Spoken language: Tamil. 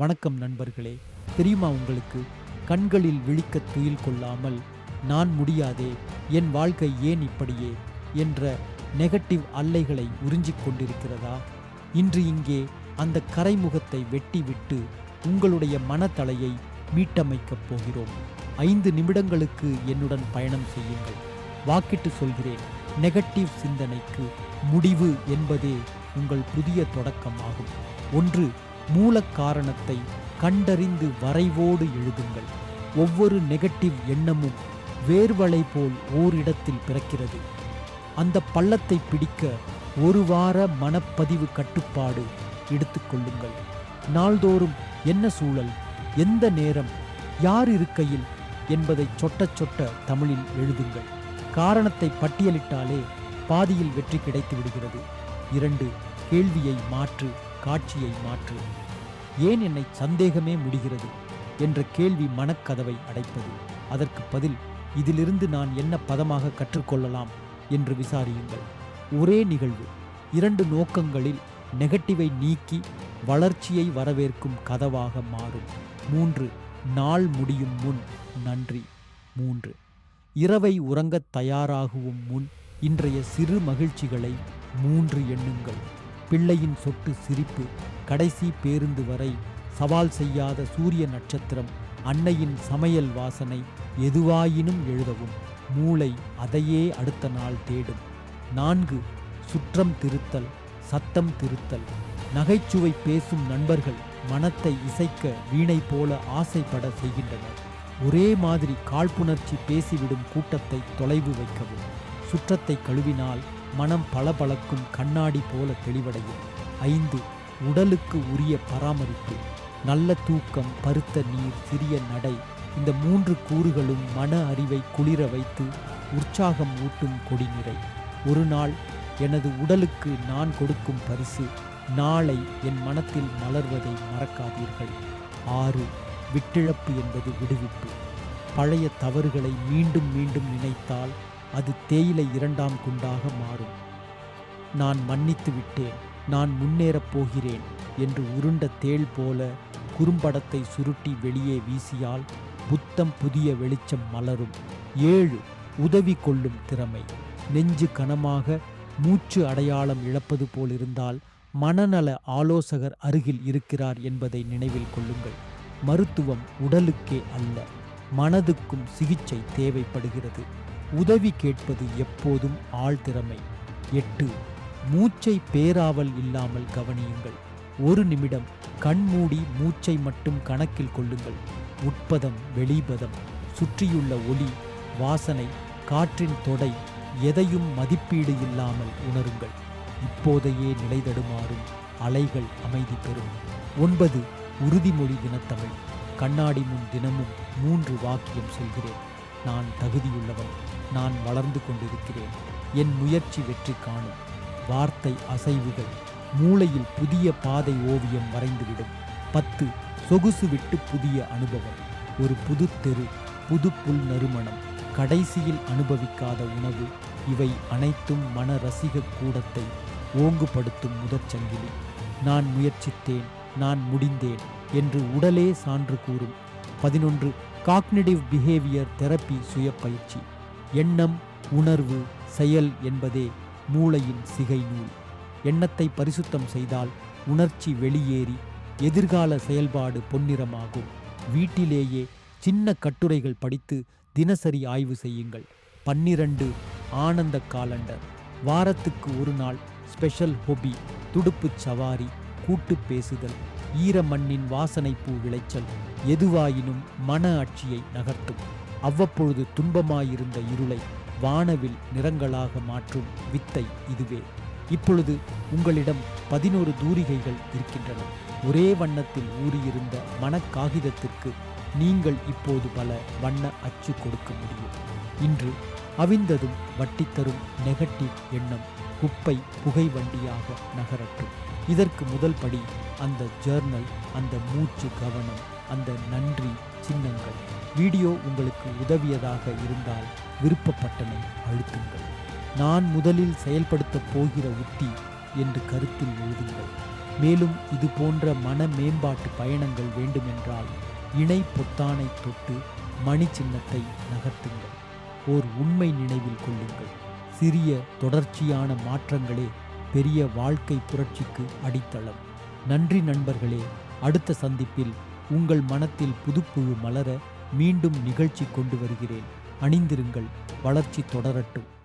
வணக்கம் நண்பர்களே. தெரியுமா உங்களுக்கு? கண்களில் விழிக்க துயில் கொள்ளாமல் நான் முடியாதே என் வாழ்க்கை ஏன் இப்படியே என்ற நெகட்டிவ் அல்லைகளை உறிஞ்சிக் கொண்டிருக்கிறதா? இன்று இங்கே அந்த கரைமுகத்தை வெட்டிவிட்டு உங்களுடைய மனத்தலையை மீட்டமைக்கப் போகிறோம். ஐந்து நிமிடங்களுக்கு என்னுடன் பயணம் செய்யுங்கள். வாக்கிட்டு சொல்கிறேன் நெகட்டிவ் சிந்தனைக்கு முடிவு என்பதே உங்கள் புதிய தொடக்கமாகும். ஒன்று மூல காரணத்தை கண்டறிந்து வரைவோடு எழுதுங்கள். ஒவ்வொரு நெகட்டிவ் எண்ணமும் வேர்வலை போல் ஓரிடத்தில் பிறக்கிறது. அந்த பள்ளத்தை பிடிக்க ஒரு வார மனப்பதிவு கட்டுப்பாடு எடுத்துக்கொள்ளுங்கள் நாள்தோறும் என்ன சூழல் எந்த நேரம் யார் இருக்கையில் என்பதை சொட்ட சொட்ட தமிழில் எழுதுங்கள். காரணத்தை பட்டியலிட்டாலே பாதியில் வெற்றி கிடைத்து விடுகிறது. இரண்டு கேள்வியை மாற்று. காட்சியை மாற்று. ஏன் என்னை சந்தேகமே முடிகிறது? என்ற கேள்வி மனக்கதவை அடைப்பது. அதற்கு பதில் இதிலிருந்து நான் என்ன பதமாக கற்றுக்கொள்ளலாம்? என்று விசாரியுங்கள். ஒரே நிகழ்வு. இரண்டு நோக்கங்களில் நெகட்டிவை நீக்கி வளர்ச்சியை வரவேற்கும் கதவாக மாறும். மூன்று நாள் முடியும் முன் நன்றி. மூன்று இரவை உறங்கத் தயாராகுவும் முன் இன்றைய சிறு மகிழ்ச்சிகளை மூன்று எண்ணுங்கள். பிள்ளையின் சொட்டு சிரிப்பு கடைசி பேருந்து வரை சவால் செய்யாத சூரிய நட்சத்திரம் அன்னையின் சமையல் வாசனை எதுவாயினும் எழுதவும் மூளை அதையே அடுத்த நாள் தேடும். நான்கு சுற்றம் திருத்தல் சத்தம் திருத்தல். நகைச்சுவை பேசும் நண்பர்கள் மனத்தை இசைக்க வீணை போல ஆசைப்பட செய்கின்றனர். ஒரே மாதிரி காழ்ப்புணர்ச்சி பேசிவிடும் கூட்டத்தை தொலைவு வைக்கவும். சுற்றத்தை கழுவினால் மனம் பளபளக்கும் கண்ணாடி போல தெளிவடையும். ஐந்து உடலுக்கு உரிய பராமரிப்பு. நல்ல தூக்கம் பருத்த நீர் சிறிய நடை. இந்த மூன்று கூறுகளும் மன அறிவை குளிர வைத்து உற்சாகம் ஊட்டும் கொடிநிறை. ஒரு நாள் எனது உடலுக்கு நான் கொடுக்கும் பரிசு நாளை என் மனத்தில் மலர்வதை மறக்காதீர்கள். ஆறு விட்டிழப்பு என்பது விடுவிப்பு. பழைய தவறுகளை மீண்டும் மீண்டும் நினைத்தால் அது தேயிலை இரண்டாம் குண்டாக மாறும். நான் மன்னித்து விட்டேன் நான் முன்னேறப் போகிறேன் என்று உருண்ட தேள் போல குறும்படத்தை சுருட்டி வெளியே வீசியால் புத்தம் புதிய வெளிச்சம் மலரும். ஏழு உதவி கொள்ளும் திறமை. நெஞ்சு கனமாக மூச்சு அடையாளம் இழப்பது போலிருந்தால் மனநல ஆலோசகர் அருகில் இருக்கிறார் என்பதை நினைவில் கொள்ளுங்கள். மருத்துவம் உடலுக்கே அல்ல மனதுக்கும் சிகிச்சை தேவைப்படுகிறது. உதவி கேட்பது எப்போதும் ஆழ்திறமை எட்டு மூச்சை பேராவல் இல்லாமல் கவனியுங்கள். ஒரு நிமிடம் கண்மூடி மூச்சை மட்டும் கணக்கில் கொள்ளுங்கள். உட்பதம் வெளிபதம் சுற்றியுள்ள ஒளி வாசனை காற்றின் தொடை எதையும் மதிப்பீடு இல்லாமல் உணருங்கள். இப்போதையே நிலைதடுமாறும் அலைகள் அமைதி பெறும். ஒன்பது உறுதிமொழி தினத்தமிழ். கண்ணாடி முன் தினமும் மூன்று வாக்கியம் சொல்கிறேன். நான் தகுதியுள்ளவன். நான் வளர்ந்து கொண்டிருக்கிறேன். என் முயற்சி வெற்றி காணும். வார்த்தை அசைவுகள். மூளையில் புதிய பாதை ஓவியம் வரைந்துவிடும். பத்து சொகுசு விட்டு புதிய அனுபவம். ஒரு புது தெரு புது புல் நறுமணம். கடைசியில் அனுபவிக்காத உணவு. இவை அனைத்தும் மன ரசிக கூடத்தை ஓங்குபடுத்தும் முதற்சங்கிலி நான் முயற்சித்தேன் நான் முடிந்தேன் என்று உடலே சான்று கூறும். பதினொன்று காக்னிடிவ் பிஹேவியர் தெரப்பி சுயப்பயிற்சி. எண்ணம் உணர்வு செயல் என்பதே மூளையின் சிகை நூல் எண்ணத்தை பரிசுத்தம் செய்தால் உணர்ச்சி வெளியேறி எதிர்கால செயல்பாடு பொன்னிறமாகும். வீட்டிலேயே சின்ன கட்டுரைகள் படித்து தினசரி ஆய்வு செய்யுங்கள். பன்னிரண்டு ஆனந்த காலண்டர். வாரத்துக்கு ஒரு நாள் ஸ்பெஷல் ஹொபி துடுப்புச் சவாரி கூட்டு பேசுதல் ஈர மண்ணின் வாசனை பூ விளைச்சல் எதுவாயினும் மன ஆட்சியை நகர்த்தும். அவ்வப்பொழுது துன்பமாயிருந்த இருளை வானவில் நிறங்களாக மாற்றும் வித்தை இதுவே. இப்பொழுது உங்களிடம் பதினோரு தூரிகைகள் இருக்கின்றன. ஒரே வண்ணத்தில் ஊறியிருந்த மனக்காகிதத்திற்கு நீங்கள் இப்போது பல வண்ண அச்சு கொடுக்க முடியும். இன்று அவிந்ததும் வட்டி தரும் நெகட்டிவ் எண்ணம் குப்பை புகை வண்டியாக நகரட்டும். இதற்கு முதல் படி அந்த ஜேர்னல் அந்த மூச்சு கவனம் அந்த நன்றி சின்னங்கள். வீடியோ உங்களுக்கு உதவியதாக இருந்தால் விருப்பப்பட்டனை அழுத்துங்கள். நான் முதலில் செயல்படுத்தப் போகிற உத்தி என்று கருத்தில் எழுதுங்கள். மேலும் இது போன்ற மன மேம்பாட்டு பயணங்கள் வேண்டுமென்றால் இணை பொத்தானை தொட்டு மணி சின்னத்தை நகர்த்துங்கள். ஓர் உண்மை நினைவில் கொள்ளுங்கள். சிறிய தொடர்ச்சியான மாற்றங்களே பெரிய வாழ்க்கை புரட்சிக்கு அடித்தளம். நன்றி நண்பர்களே அடுத்த சந்திப்பில் உங்கள் மனத்தில் புதுப்புழு மலர மீண்டும் நிகழ்ச்சி கொண்டு வருகிறேன். அணிந்திருங்கள். வளர்ச்சி தொடரட்டும்.